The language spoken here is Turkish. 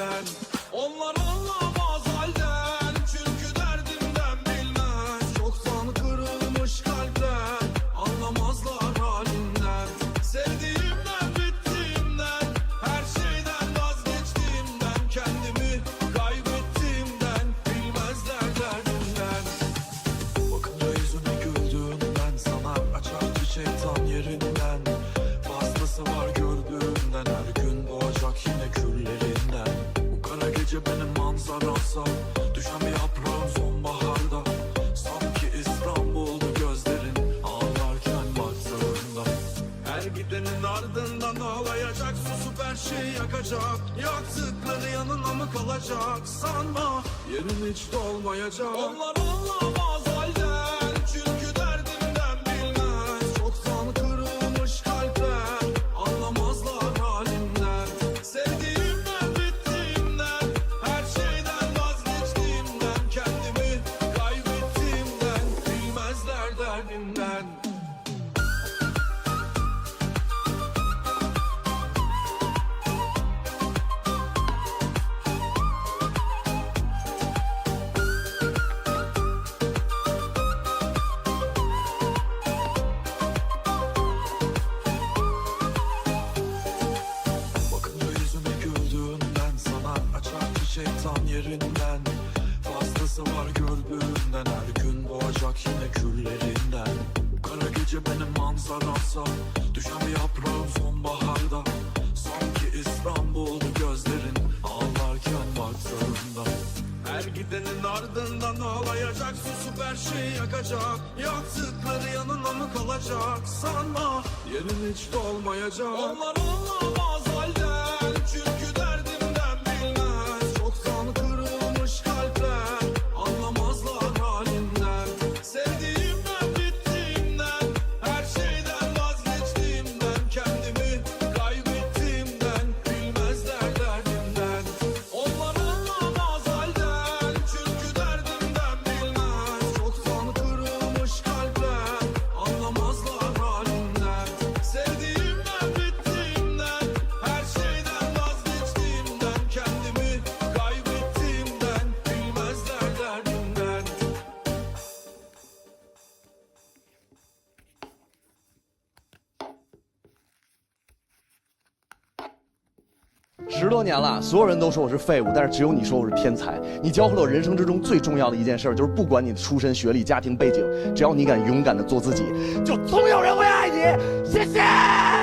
derdinden Düşen bir yaprağım Sanki İstanbul'du gözlerin Ağlarken baktığında. Her gidenin ardından ağlayacak Susup her şeyi yakacak. Yaktıkları yanına mı kalacak? Sanma yerin hiç dolmayacak. Onlar anlamaz halden Çiçek tam yerinden. Fazlası var gördüğünden Her gün doğacak yine kara gece benim manzaramsa Düşen bir yaprağım sonbaharda. Sanki İstanbul'du gözlerin Ağlarken baktığında. Her gidenin ardından ağlayacak Susup her şeyi yakacak. Yaktıkları yanına mı kalacak? Sanma yerin hiç dolmayacak. Onlar anlamaz halden 十多年了，所有人都说我是废物，但是只有你说我是天才。你教会了我人生之中最重要的一件事，就是不管你的出身、学历、家庭背景，只要你敢勇敢的做自己，就总有人会爱你。谢谢。